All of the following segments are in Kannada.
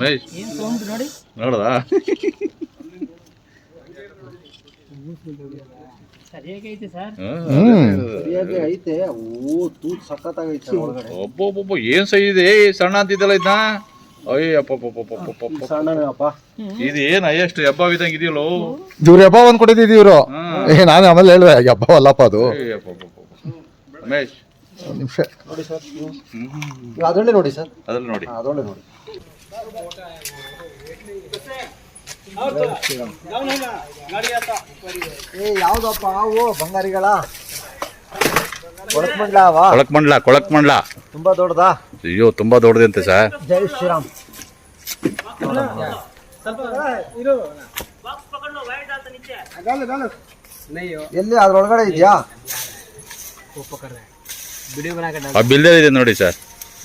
ನೋಡಿ ನೋಡ್ದಾ? ಸರಿಯಾಗಿ ಐತೆ ಸರ್ ಸರಿಯಾಗಿ ಐತೆ. ಓ ತೂತ್ ಸಖತ್ತಾಗೈತೆ ಒಳಗಡೆ. ಒಬ್ಬೊಬ್ಬೊಬ್ಬ ಏನ್ ಸೈ ಇದೆ? ಸಣ್ಣ ಅಂತಿದ್ದಲ್ಲ ಇದನ್ನ ಇದು ಏನ್ ಹೈಯೆಸ್ಟ್ ಹಬ್ಬ ಇದ್ದಂಗೆ ಇದೆಯಲ್ಲೋ? ಇವ್ರು ಹಬ್ಬ ಒಂದ್ ಕೊಟ್ಟಿದ್ದೀವಿ ಇವ್ರು. ಏ ನಾನು ಆಮೇಲೆ ಹೇಳ್ದೆ ಹಬ್ಬ ಅಲ್ಲಪ್ಪ ಅದು. ರಮೇಶ್ ನಿಮಿಷ. ನೋಡಿ ಸರ್ ಅದರಲ್ಲಿ ಅದರಲ್ಲೇ ನೋಡಿ ಸರ್. ಅದರಲ್ಲಿ ನೋಡಿ. ಅದರಲ್ಲೇ ನೋಡಿ. ಏ ಯಾವುದಪ್ಪ ಅವು? ಬಂಗಾರಿಗಳ? ಕೊಳಕ್ಮಂಡ್ಲವಾ ಕೊಳಕ್ಮಂಡ್ಲ ಕೊಳಕ್ಮಂಡ್ಲ. ತುಂಬಾ ದೊಡ್ಡದಾ? ಅಯ್ಯೋ ತುಂಬಾ ದೊಡ್ಡದಂತೆ ಸರ್. ಜೈ ಶ್ರೀರಾಮ್. ಎಲ್ಲಿ? ಅದ್ರೊಳಗಡೆ ಇದೆಯಾ? ಆ ಬಿಲ್ದೇ ಇದೆ ನೋಡಿ ಸರ್.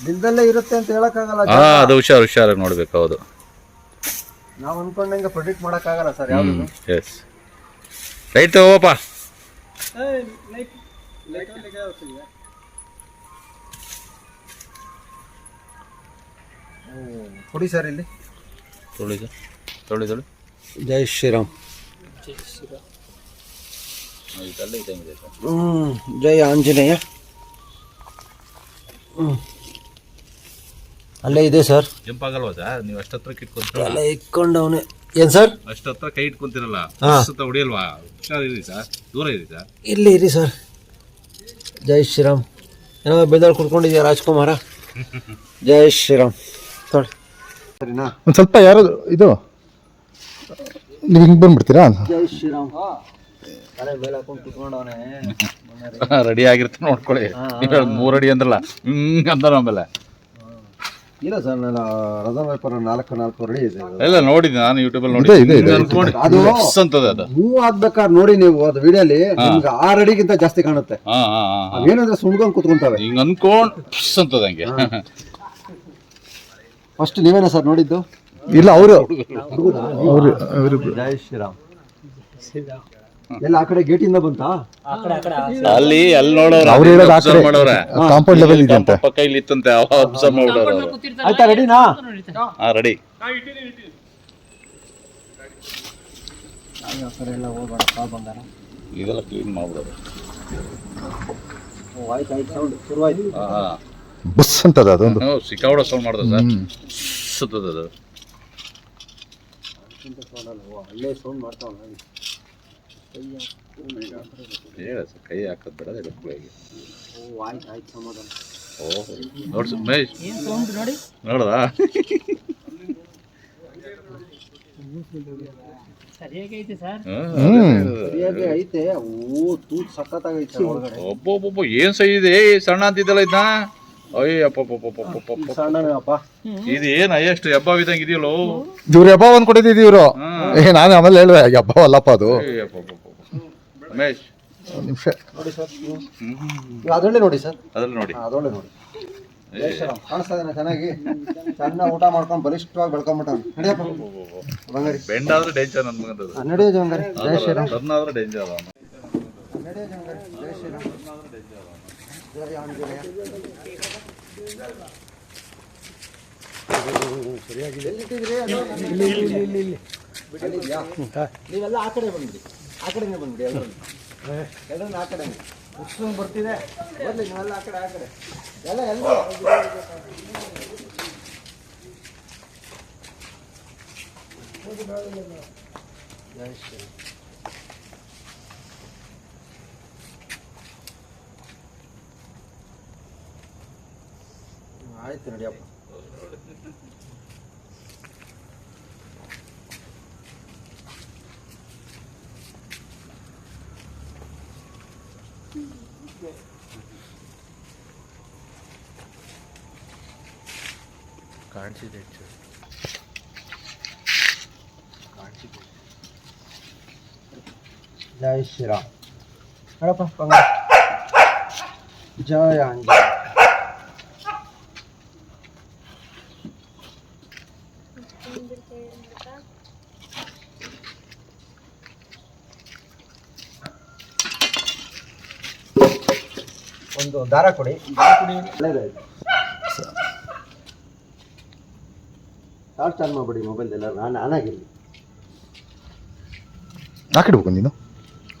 ಬಿಲ್ದಲ್ಲೇ ಇರುತ್ತೆ ಅಂತ ಹೇಳಕ್ಕಾಗಲ್ಲ ಹಾ ಅದು ಹುಷಾರ್ ಹುಷಾರಾಗಿ ನೋಡ್ಬೇಕು ಹೌದು. ನಾವು ಅನ್ಕೊಂಡಂಗೆ ಪ್ರೊಡಿಕ್ಟ್ ಮಾಡಕ್ಕಾಗಲ್ಲ ಸರ್ ಯಾವ್ದು? ಎಸ್ ರೈಟ್ ಹೋಗಪ್ಪ ಕೊಡಿ ಸರ್ ಇಲ್ಲಿ. ತೊಳಿ ಸರ್. ತೊಳಿ ತೊಳಿ. ಜೈ ಶ್ರೀರಾಮ್. ಜೈ ಶ್ರೀರಾಮ್ ಹ್ಞೂ ಹ್ಮ್ ಜೈ ಆಂಜನೇಯ. ಅಲ್ಲೇ ಇದೆ ಸರ್. ಜಂಪ್ ಆಗಲ್ವಾ ಸರ್? ನೀವು ಅಷ್ಟತ್ರ ಇಟ್ಕೊಂತೀರಲ್ಲ ಅಲ್ಲೇ ಇಕ್ಕೊಂಡವನೆ ಏನ್ ಸರ್? ಅಷ್ಟತ್ರ ಕೈ ಇಟ್ಕೊಂತೀರಲ್ಲ. ಹಾ. ಸುತ್ತ ಹೊಡಿಯಲ್ವಾ? ಹುಷಾರಿರಿ ಸರ್. ದೂರ ಇರಿ ಸರ್. ಇಲ್ಲಿ ಇರಿ ಸರ್. ಜೈ ಶ್ರೀರಾಮ್. ಏನೋ ಬೇದಾಳ್ ಕುಡ್ಕೊಂಡಿದ್ಯಾ ರಾಜ್ಕುಮಾರ? ಜೈ ಶ್ರೀರಾಮ್. ತೊಳಿ ಸರಿನಾ? ಒಂದ್ ಸ್ವಲ್ಪ ಯಾರು ಇದು ನೀವು ಹಿಂಗೆ ಬಂದ್ಬಿಡ್ತೀರಾ? ಜೈ ಶ್ರೀರಾಮ್. ರೆಡಿ ಆಗಿರ್ತ ನೋಡ್ಕೊಳ್ಳಿ. ಮೂರು ಅಡಿ ಅಂದ್ರಲ್ಲ ಹ್ಮ್ ಅಂದ ಆಮೇಲೆ. ಇಲ್ಲ ಸರ್ ನಾನು ರಜಾ ವ್ಯಾಪಾರ ನಾಲ್ಕು ನಾಲ್ಕು ರೆಡಿ ಇದೆ. ಇಲ್ಲ ನೋಡಿದ್ದೆ ನಾನು ಯೂಟ್ಯೂಬ್ ಅಲ್ಲಿ ನೋಡಿ ಅದು- ಅಂತದ ಅದು. ಮೂವ್ ಆಗ್ಬೇಕಾದ್ರೆ ನೋಡಿ ನೀವು ಅದು ವಿಡಿಯೋಲಿ ನಿಮ್ಗೆ ಆರು ಅಡಿಗಿಂತ ಜಾಸ್ತಿ ಕಾಣುತ್ತೆ. ಏನಂದ್ರೆ ಸುಣ್ಕೊಂಡ್ ಕುತ್ಕೊಂತವೆ. ಹಿಂಗ್ ಅನ್ಕೊಂಡ್ ಅಂತದ ಹಂಗೆ. ಫಸ್ಟ್ ನೀವೇನ ಸರ್ ನೋಡಿದ್ದು? ಇಲ್ಲ? ಅವರು. ಅವರು ಜೈ ಶ್ರೀರಾಮ್. ಎಲ್ಲ ಆ ಕಡೆ ಗೇಟಿಂದ ಬಂತಾ? ಅಲ್ಲಿ ಅಲ್ಲಿ ನೋಡೋರು ಅವ್ರು ಹೇಳೋದು ಆ ಕಡೆ. ಮಾಡೋರೆ. ಕಾಂಪೌಂಡ್ ಲೆವೆಲ್ ಇದೆ ಅಂತೆ. ಪಕ್ಕ ಇಲ್ಲಿ ಇತ್ತಂತೆ ಅಬ್ಸರ್ವ್ ಮಾಡೋರು. ಆಯ್ತಾ ರೆಡಿನಾ ಹಾ ರೆಡಿ ಇದೆಲ್ಲ ಕ್ಲೀನ್ ಹಾ ಬಸ್ ಅಂತದ ಅದೊಂದು? ಸಿಕ್ಕಾವಡ ಸೌಂಡ್ ಮಾಡ್ದ ಸರ್. ಸುತ್ತದ ಅದು. ಅಲ್ಲೇ. ಸೌಂಡ್ ಮಾಡ್ತಾವಲ್ಲ. ಹೇಳ ಸರ್ ಕೈ ಹಾಕೋದು ಬೇಡ ಓಹ್ ನೋಡ್ಸ್ ಮಹೇಶ್. ನೋಡ್ದಾ? ಸರಿಯಾಗಿ ಐತೆ ಸರ್. ಹ್ಮ್. ಸರಿಯಾಗಿ ಐತೆ. ಓ ತೂತ್ ಸಖತ್ತಾಗೈತೆ ಒಳಗಡೆ. ಒಬ್ಬೊಬ್ಬೊಬ್ಬ ಏನ್ ಸೈ ಇದೆ? ಏ, ಸಣ್ಣ ಅಂತಿದ್ದಲ್ಲ ಇದನ್ನ ಇದು ಏನ್ ಹೈಯೆಸ್ಟ್ ಹಬ್ಬ ಇದ್ದಂಗೆ ಇದೆಯಲ್ಲೋ? ಇವ್ರು ಹಬ್ಬ ಒಂದ್ ಕೊಟ್ಟಿದ್ದೀವ್ರು ಇವರು. ಏ ನಾನು ಆಮೇಲೆ ಹೇಳುವೆ ಹಬ್ಬ ಅಲ್ಲಪ್ಪ ಅದು. ರಮೇಶ್ ಒಂದು ನಿಮಿಷ. ನೋಡಿ ಸರ್ ಅದರಲ್ಲೇ ನೋಡಿ ಸರ್. ಅದ್ರಲ್ಲಿ ನೋಡಿ. ಅದರಲ್ಲೇ ನೋಡಿ. ಕಾಣಿಸ್ತಾ ಇದೆನಾ ಚೆನ್ನಾಗಿ. ಚೆನ್ನಾಗಿ ಊಟ ಮಾಡ್ಕೊಂಡು ಬಲಿಷ್ಠವಾಗಿ ಬೆಳ್ಕೊಂಬಿಟ್ಟ ನಡಿಯಪ್ಪ. ಬಂಗಾರಿ. ಬೆಂಡ್ ಆದ್ರೆ ಡೇಂಜರ್ ನನ್ ಮಗಂದದು ಹಾ, ನಡೆಯೋದು ಬಂಗಾರಿ ಜೈ ಶ್ರೀರಾಮ್. ಟರ್ನ್ ಆದ್ರೆ ಡೇಂಜರ್ ಅವನು. ಜಂಗಾರಿ. ಶ್ರೀರಾಮ್. ಆಂಜನೇಯ. ಸರಿಯಾಗಿದೆ ಎಲ್ಲಿಟ್ಟಿದ್ರಿ ಅದು? ಇಲ್ಲಿ ಇಲ್ಲಿ ಇಲ್ಲಿ? ನೀವೆಲ್ಲ ಆ ಕಡೆ ಬಂದ್ರಿ ಆ ಕಡೆನೇ ಬಂದ್ಬಿಡಿ ಎಲ್ಲರೂ ಎಲ್ಲರೂ ಆ ಕಡೆ ಉತ್ಸವ ಬರ್ತಿದೆ. ಬರ್ಲಿ ನೀವೆಲ್ಲ ಆ ಕಡೆ ಆ ಕಡೆ. ಎಲ್ಲ ಎಲ್ಲ ಆಯ್ತು ಶ್ರೀ ಆಯ್ತು ನಡಿಯಪ್ಪ ಜೈ ಶ್ರೀರಾಮ್ ನೋಡಪ್ಪ ಬಂಗಾರ ಜಯ ಆಂಜನೇಯ ಒಂದು ಒಂದು ದಾರ ಕೊಡಿ. ಟಾರ್ಚ್ ಆನ್ ಮಾಡ್ಬಿಡಿ ಮೊಬೈಲ್ ಎಲ್ಲ ನಾನು ಆನ್ ಆಗಿರಲಿ ಹಾಕಿಡ್ಬೇಕು ನೀನು?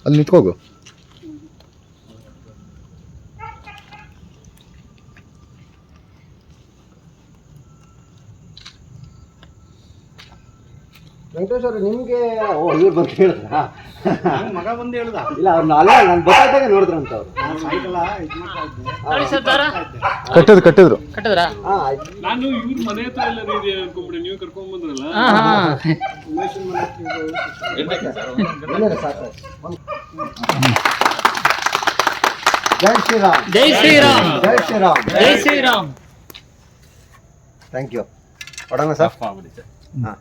ಅಲ್ಲಿ ನಿಂತ್ಕೋಗು. ವೆಂಕಟೇಶ್ ಅವರು ನಿಮಗೆ ಓ ಇವ್ರು ಬಂದು ಹೇಳಿದ್ರಾ? ಮಗ ಬಂದು ಹೇಳ್ದ. ಇಲ್ಲ ಅವ್ರು ಅಲ್ಲ ನಾನು ಗೊತ್ತಾಯ್ತಾಗ ನೋಡಿದ್ರಂತ ಅವ್ರು. ನೋಡಿ ಸರ್ ದಾರ ಕಟ್ಟಿದ್ರು ಕಟ್ಟಿದ್ರು. ಕಟ್ಟಿದ್ರಾ? ಹಾಂ ಆಯ್ತು. ನಾನು ಇವ್ರ ಮನೆ ಹತ್ರ ಎಲ್ಲ ಇದೆ ಅನ್ಕೊಂಬಿಡಿ ನೀವು ಕರ್ಕೊಂಡ್ ಬಂದ್ರಲ್ಲ? ಸಾಕು ಜೈ ಶ್ರೀರಾಮ್. ಜೈ ಶ್ರೀರಾಮ್. ಜೈ ಶ್ರೀರಾಮ್. ಜೈ ಶ್ರೀರಾಮ್. ಥ್ಯಾಂಕ್ ಯು ಕೊಡೋಣ ಸರ್. ಹಾಂ.